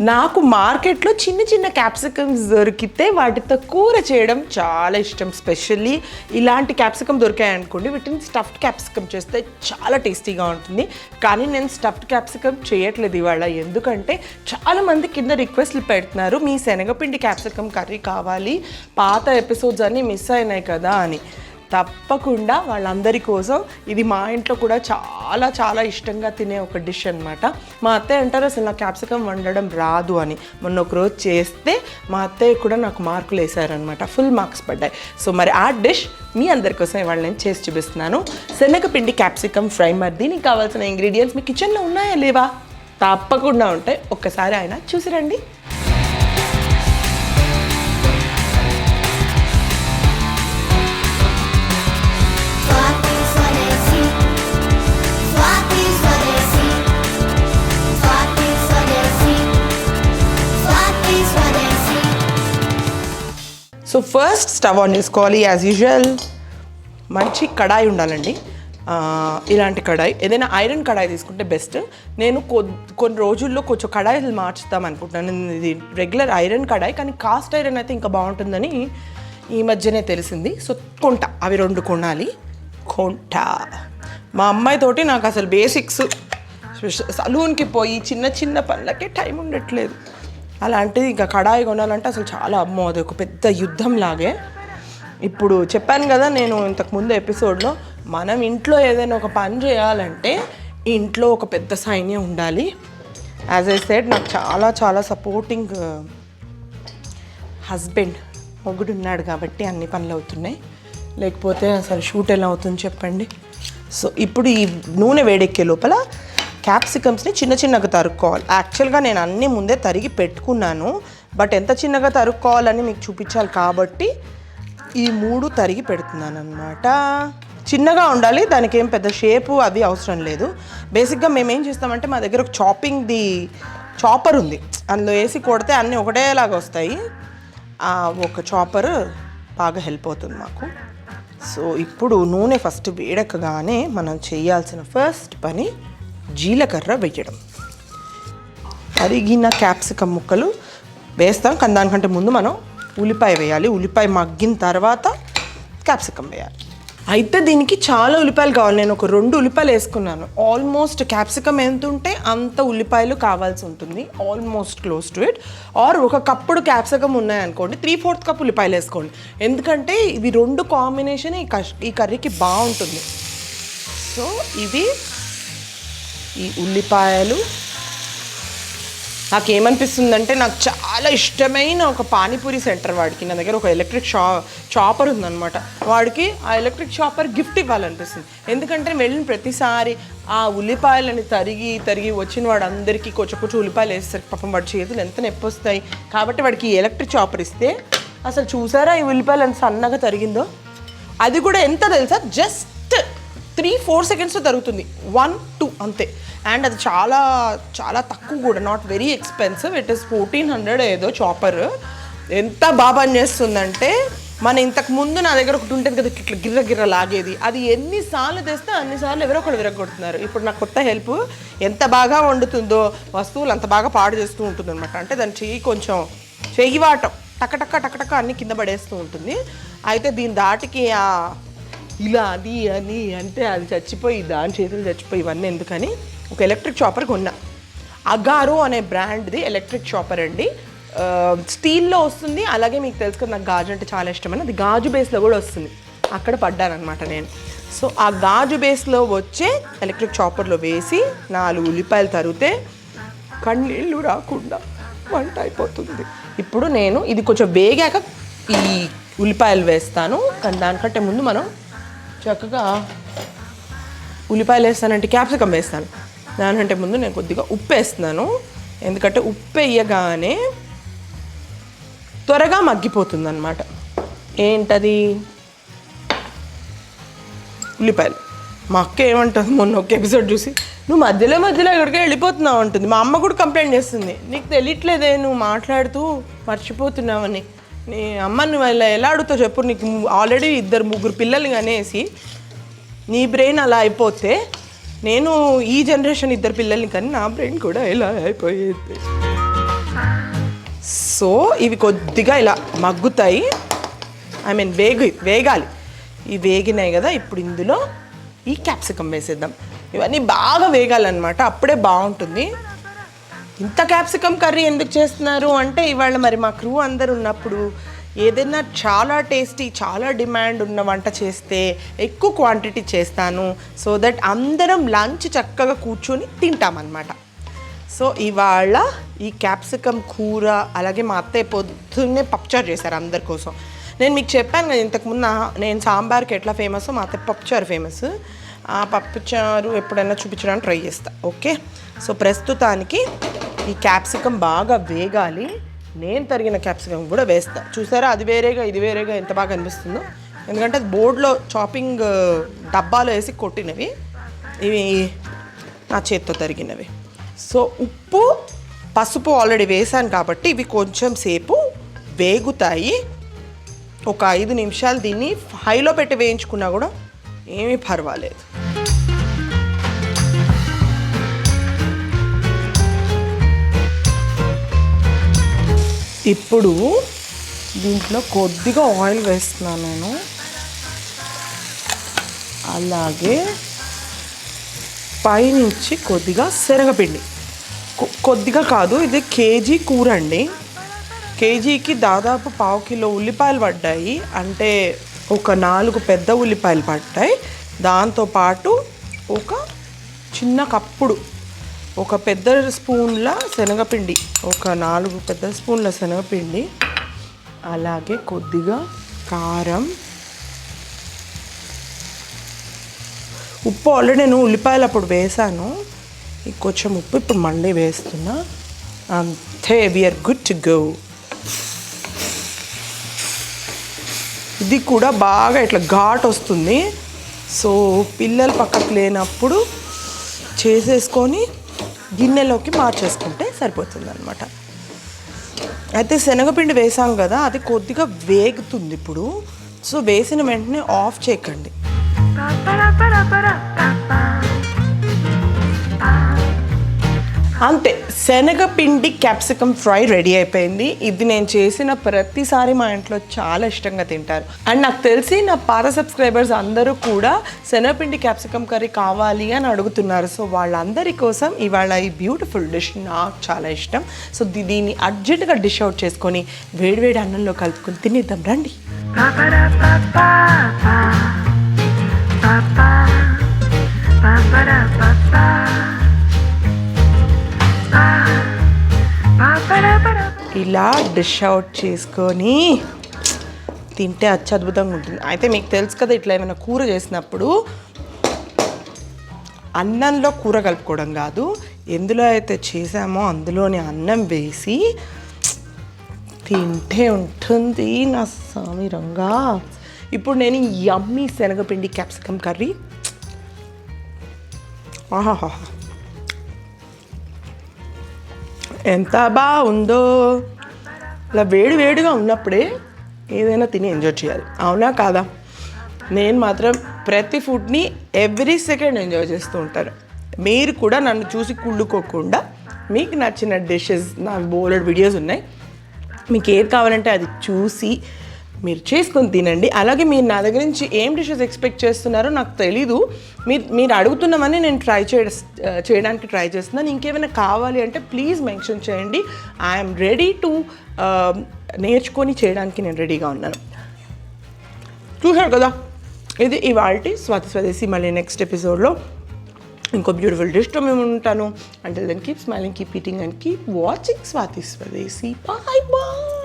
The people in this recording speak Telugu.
నాకు మార్కెట్లో చిన్న చిన్న క్యాప్సికమ్స్ దొరికితే వాటితో కూర చేయడం చాలా ఇష్టం. స్పెషల్లీ ఇలాంటి క్యాప్సికమ్ దొరికాయనుకోండి వీటిని స్టఫ్డ్ క్యాప్సికమ్ చేస్తే చాలా టేస్టీగా ఉంటుంది. కానీ నేను స్టఫ్డ్ క్యాప్సికమ్ చేయట్లేదు ఇవాళ. ఎందుకంటే చాలామంది కింద రిక్వెస్ట్లు పెడుతున్నారు మీ శనగపిండి క్యాప్సికమ్ కర్రీ కావాలి పాత ఎపిసోడ్స్ అన్నీ మిస్ అయినాయి కదా అని. తప్పకుండా వాళ్ళందరి కోసం ఇది మా ఇంట్లో కూడా చాలా చాలా ఇష్టంగా తినే ఒక డిష్ అనమాట మా అత్తయ్య అంటారు అసలు నాకు క్యాప్సికమ్ వండడం రాదు అని. మొన్న ఒకరోజు చేస్తే మా అత్తయ్య కూడా నాకు మార్కులు వేశారనమాట ఫుల్ మార్క్స్ పడ్డాయి. సో మరి ఆ డిష్ మీ అందరి కోసం ఇవాళ నేను చేసి చూపిస్తున్నాను. శనగపిండి క్యాప్సికమ్ ఫ్రై మరి దీనికి కావాల్సిన ఇంగ్రీడియంట్స్ మీ కిచెన్లో ఉన్నాయా లేవా? తప్పకుండా ఉంటాయి ఒక్కసారి ఆయన చూసి ఫస్ట్ స్టవ్ ఆన్ చేసుకోవాలి యాజ్ యూజువల్ మంచి కడాయి ఉండాలండి. ఇలాంటి కడాయి. ఏదైనా ఐరన్ కడాయి తీసుకుంటే బెస్ట్ నేను కొన్ని రోజుల్లో కొంచెం కడాయిలు మార్చుతాం అనుకుంటున్నాను. ఇది రెగ్యులర్ ఐరన్ కడాయి కానీ కాస్ట్ ఐరన్ అయితే ఇంకా బాగుంటుందని ఈ మధ్యనే తెలిసింది. సో కొంట. అవి రెండు కొనాలి. కొంట. మా అమ్మాయితోటి నాకు అసలు బేసిక్స్ సలూన్కి పోయి చిన్న చిన్న పనులకే టైం ఉండట్లేదు. అలాంటిది ఇంకా కడాయి కొనాలంటే అసలు చాలా అమ్మో అది ఒక పెద్ద యుద్ధం లాగే. ఇప్పుడు చెప్పాను కదా నేను ఇంతకు ముందు ఎపిసోడ్లో మనం ఇంట్లో ఏదైనా ఒక పని చేయాలంటే ఇంట్లో ఒక పెద్ద సైన్యం ఉండాలి. యాజ్ ఐ సెడ్ నాకు చాలా చాలా సపోర్టింగ్ హస్బెండ్ uh, మొగుడు ఉన్నాడు కాబట్టి అన్ని పనులు అవుతున్నాయి. లేకపోతే అసలు షూట్ ఎలా అవుతుంది చెప్పండి. సో ఇప్పుడు ఈ నూనె వేడెక్కే లోపల క్యాప్సికమ్స్ని చిన్న చిన్నగా తరుక్కోవాలి. యాక్చువల్గా నేను అన్నీ ముందే తరిగి పెట్టుకున్నాను. బట్ ఎంత చిన్నగా తరుక్కోవాలని మీకు చూపించాలి కాబట్టి ఈ మూడు తరిగి పెడుతున్నాను అనమాట చిన్నగా ఉండాలి దానికి ఏం పెద్ద షేపు అది అవసరం లేదు. బేసిక్గా మేము ఏం చేస్తామంటే మా దగ్గర ఒక చాపింగ్ ది చాపర్ ఉంది. అందులో వేసి కొడితే అన్నీ ఒకటేలాగా వస్తాయి. ఆ ఒక చాపర్ బాగా హెల్ప్ అవుతుంది మాకు. సో ఇప్పుడు నూనె ఫస్ట్ వేడకగానే మనం చేయాల్సిన ఫస్ట్ పని జీలకర్ర వేయడం అరిగిన క్యాప్సికమ్ ముక్కలు వేస్తాం. కానీ దానికంటే ముందు మనం ఉల్లిపాయ వేయాలి. ఉల్లిపాయ మగ్గిన తర్వాత క్యాప్సికమ్ వేయాలి. అయితే దీనికి చాలా ఉల్లిపాయలు కావాలి. నేను ఒక రెండు ఉల్లిపాయలు వేసుకున్నాను. ఆల్మోస్ట్ క్యాప్సికమ్ ఎంత ఉంటే అంత ఉల్లిపాయలు కావాల్సి ఉంటుంది. Almost close to it. Or ఒక కప్పుడు క్యాప్సికమ్ ఉన్నాయనుకోండి. త్రీ ఫోర్త్ కప్ ఉల్లిపాయలు వేసుకోండి. ఎందుకంటే ఇవి రెండు కాంబినేషన్ ఈ కష్ ఈ కర్రీకి బాగుంటుంది. సో ఇవి ఈ ఉల్లిపాయలు. నాకు ఏమనిపిస్తుందంటే నాకు చాలా ఇష్టమైన ఒక పానీపూరి సెంటర్ వాడికి. నా దగ్గర ఒక ఎలక్ట్రిక్ షా చాపర్ ఉందన్నమాట. వాడికి ఆ ఎలక్ట్రిక్ చాపర్ గిఫ్ట్ ఇవ్వాలనిపిస్తుంది. ఎందుకంటే వెళ్ళిన ప్రతిసారి ఆ ఉల్లిపాయలని తరిగి తరిగి వచ్చిన వాడందరికీ కొంచెం కొంచెం ఉల్లిపాయలు వేస్తారు. పాపం వాడి చేతులు ఎంత నొప్పి వస్తాయి. కాబట్టి వాడికి ఈ ఎలక్ట్రిక్ చాపర్ ఇస్తే అసలు చూసారా ఈ ఉల్లిపాయలు ఎంత సన్నగా తరిగిందో? అది కూడా ఎంత తెలుసా? జస్ట్ త్రీ ఫోర్ సెకండ్స్లో తరుగుతుంది. వన్ టూ అంతే. అండ్ అది చాలా చాలా తక్కువ కూడా. Not very expensive it is fourteen hundred ఏదో చాపర్ ఎంత బాగా పనిచేస్తుందంటే మన ఇంతకు ముందు నా దగ్గర ఒకటి ఉంటుంది కదా ఇట్లా గిర్ర గిర్ర లాగేది. అది ఎన్నిసార్లు తెస్తే అన్నిసార్లు ఎవరో ఒకరు విరగొడుతున్నారు ఇప్పుడు నా కొత్త హెల్ప్ ఎంత బాగా వండుతుందో వస్తువులు అంత బాగా పాడు చేస్తూ ఉంటుంది అనమాట అంటే దాని చెయ్యి కొంచెం చెయ్యి వాటం. టకటక్క టకటక అన్ని కింద పడేస్తూ ఉంటుంది. అయితే దీని దాటికి ఆ ఇలా అది అని అంటే అది చచ్చిపోయి దాని చేతులు చచ్చిపోయి ఇవన్నీ ఎందుకని? ఒక ఎలక్ట్రిక్ చాపర్ కొన్నా. అగారో అనే బ్రాండ్ది ఎలక్ట్రిక్ చాపర్ అండి. స్టీల్లో వస్తుంది. అలాగే మీకు తెలుసు కదా నాకు గాజు అంటే చాలా ఇష్టమని. అది గాజు బేస్లో కూడా వస్తుంది. అక్కడ పడ్డానమాట నేను. సో ఆ గాజు బేస్లో వచ్చే ఎలక్ట్రిక్ చాపర్లో వేసి నాలుగు ఉల్లిపాయలు తరిగితే కన్నీళ్ళు రాకుండా వంట అయిపోతుంది. ఇప్పుడు నేను ఇది కొంచెం వేగాక ఈ ఉల్లిపాయలు వేస్తాను. కానీ దానికంటే ముందు మనం చక్కగా ఉల్లిపాయలు వేస్తానంటే క్యాప్సికమ్ వేస్తాను. దానికంటే ముందు నేను కొద్దిగా ఉప్పు వేస్తున్నాను. ఎందుకంటే ఉప్పు వేయగానే త్వరగా మగ్గిపోతుంది అనమాట ఏంటది? ఉల్లిపాయలు. మా అక్క ఏమంటుంది మొన్న ఒక ఎపిసోడ్ చూసి నువ్వు మధ్యలో మధ్యలో ఎక్కడికే వెళ్ళిపోతున్నావు అంటుంది. మా అమ్మ కూడా కంప్లైంట్ చేస్తుంది. నీకు తెలియట్లేదే నువ్వు మాట్లాడుతూ మర్చిపోతున్నావని. నీ అమ్మ నువ్వు ఇలా ఎలా అడుగుతావు చెప్పు నీకు ఆల్రెడీ ఇద్దరు ముగ్గురు పిల్లలు కనేసి నీ బ్రెయిన్ అలా అయిపోతే నేను ఈ జనరేషన్ ఇద్దరు పిల్లల్ని కానీ నా బ్రెయిన్ కూడా ఇలా అయిపోయేది? సో ఇవి కొద్దిగా ఇలా మగ్గుతాయి. ఐ మీన్ వేగి వేగాలి. ఇవి వేగినాయి కదా ఇప్పుడు ఇందులో ఈ క్యాప్సికమ్ వేసేద్దాం. ఇవన్నీ బాగా వేగాలన్నమాట అప్పుడే బాగుంటుంది. ఇంత క్యాప్సికమ్ కర్రీ ఎందుకు చేస్తున్నారు? అంటే ఇవాళ మరి మా క్రూ అందరు ఉన్నప్పుడు ఏదైనా చాలా టేస్టీ చాలా డిమాండ్ ఉన్న వంట చేస్తే ఎక్కువ క్వాంటిటీ చేస్తాను. సో దట్ అందరం లంచ్ చక్కగా కూర్చొని తింటామన్నమాట. సో ఇవాళ ఈ క్యాప్సికమ్ కూర అలాగే మా అత్తయ్య పొద్దున్నే పప్చారు చేశారు అందరి కోసం. నేను మీకు చెప్పాను కదా ఇంతకుముందు నేను సాంబార్కి ఎట్లా ఫేమస్ మా అత్తయ్య పప్పుచారు ఫేమస్ ఆ పప్పుచారు ఎప్పుడైనా చూపించడానికి ట్రై చేస్తా ఓకే? సో ప్రస్తుతానికి ఈ క్యాప్సికమ్ బాగా వేగాలి. నేను తరిగిన క్యాప్సికమ్ కూడా వేస్తా. చూసారా? అది వేరేగా ఇది వేరేగా ఎంత బాగా అనిపిస్తుందో ఎందుకంటే అది బోర్డులో చాపింగ్ డబ్బాలో వేసి కొట్టినవి. ఇవి నా చేత్తో తరిగినవి. సో ఉప్పు పసుపు ఆల్రెడీ వేసాను కాబట్టి ఇవి కొంచెం సేపు వేగుతాయి. ఒక ఐదు నిమిషాలు దీన్ని హైలో పెట్టి వేయించుకున్నా కూడా ఏమీ పర్వాలేదు. ఇప్పుడు దీంట్లో కొద్దిగా ఆయిల్ వేస్తున్నాను నేను. అలాగే పైనుంచి కొద్దిగా శనగపిండి. కొద్దిగా కాదు ఇది కేజీ కూర అండి. కేజీకి దాదాపు పావు కిలో ఉల్లిపాయలు పడ్డాయి. అంటే ఒక నాలుగు పెద్ద ఉల్లిపాయలు పడ్డాయి. దాంతోపాటు ఒక చిన్న కప్పుడు ఒక పెద్ద స్పూన్ల శనగపిండి ఒక నాలుగు పెద్ద స్పూన్ల శనగపిండి అలాగే కొద్దిగా కారం. ఉప్పు ఆల్రెడీ నేను ఉల్లిపాయలు అప్పుడు వేసాను. కొంచెం ఉప్పు ఇప్పుడు మళ్ళీ వేస్తున్నా. అంతే వీఆర్ గుడ్ టు గో ఇది కూడా బాగా ఇట్లా ఘాట్ వస్తుంది. సో పిల్లలు పక్కకు లేనప్పుడు చేసేసుకొని గిన్నెలోకి మార్చేసుకుంటే సరిపోతుంది అనమాట అయితే శనగపిండి వేసాం కదా అది కొద్దిగా వేగుతుంది ఇప్పుడు. సో వేసిన వెంటనే ఆఫ్ చేయకండి. అంతే శనగపిండి క్యాప్సికమ్ ఫ్రై రెడీ అయిపోయింది. ఇది నేను చేసిన ప్రతిసారి మా ఇంట్లో చాలా ఇష్టంగా తింటారు. అండ్ నాకు తెలిసి నా పాత సబ్స్క్రైబర్స్ అందరూ కూడా శనగపిండి క్యాప్సికమ్ కర్రీ కావాలి అని అడుగుతున్నారు. సో వాళ్ళందరి కోసం ఇవాళ ఈ బ్యూటిఫుల్ డిష్ నాకు చాలా ఇష్టం. సో దీన్ని అర్జెంటుగా డిష్ అవుట్ చేసుకొని వేడివేడి అన్నంలో కలుపుకొని తినేద్దాం. రండి. ఇలా డిష్ అవుట్ చేసుకొని తింటే అత్యద్భుతంగా ఉంటుంది. అయితే మీకు తెలుసు కదా ఇట్లా ఏమైనా కూర చేసినప్పుడు అన్నంలో కూర కలుపుకోవడం కాదు ఎందులో అయితే చేసామో అందులోని అన్నం వేసి తింటే ఉంటుంది నా స్వామి రంగా. ఇప్పుడు నేను యమ్మి యమ్మీ శనగపిండి క్యాప్సికమ్ కర్రీ. ఆహాహా ఎంత బాగుందో. ఇలా వేడి వేడిగా ఉన్నప్పుడే ఏదైనా తిని ఎంజాయ్ చేయాలి. అవునా కాదా? నేను మాత్రం ప్రతి ఫుడ్ని ఎవ్రీ సెకండ్ ఎంజాయ్ చేస్తూ ఉంటాను. మీరు కూడా నన్ను చూసి కుళ్ళుకోకుండా మీకు నచ్చిన డిషెస్ నా బోలెడ్ వీడియోస్ ఉన్నాయి. మీకు ఏది కావాలంటే అది చూసి మీరు చేసుకొని తినండి. అలాగే మీరు నా దగ్గర నుంచి ఏం డిషెస్ ఎక్స్పెక్ట్ చేస్తున్నారో నాకు తెలీదు. మీరు మీరు అడుగుతున్నామని నేను ట్రై చే uh, చేయడానికి ట్రై చేస్తున్నాను. ఇంకేమైనా కావాలి అంటే ప్లీజ్ మెన్షన్ చేయండి. ఐఎమ్ రెడీ టు నేర్చుకొని చేయడానికి నేను రెడీగా ఉన్నాను. చూశారు కదా? ఇది ఇవాళ స్వాతి స్వదేశీ మళ్ళీ నెక్స్ట్ ఎపిసోడ్లో ఇంకో బ్యూటిఫుల్ డిష్తో మేము ఉంటాను. అంటే then keep smiling keep eating and keep watching Swathi Swadeshi bye bye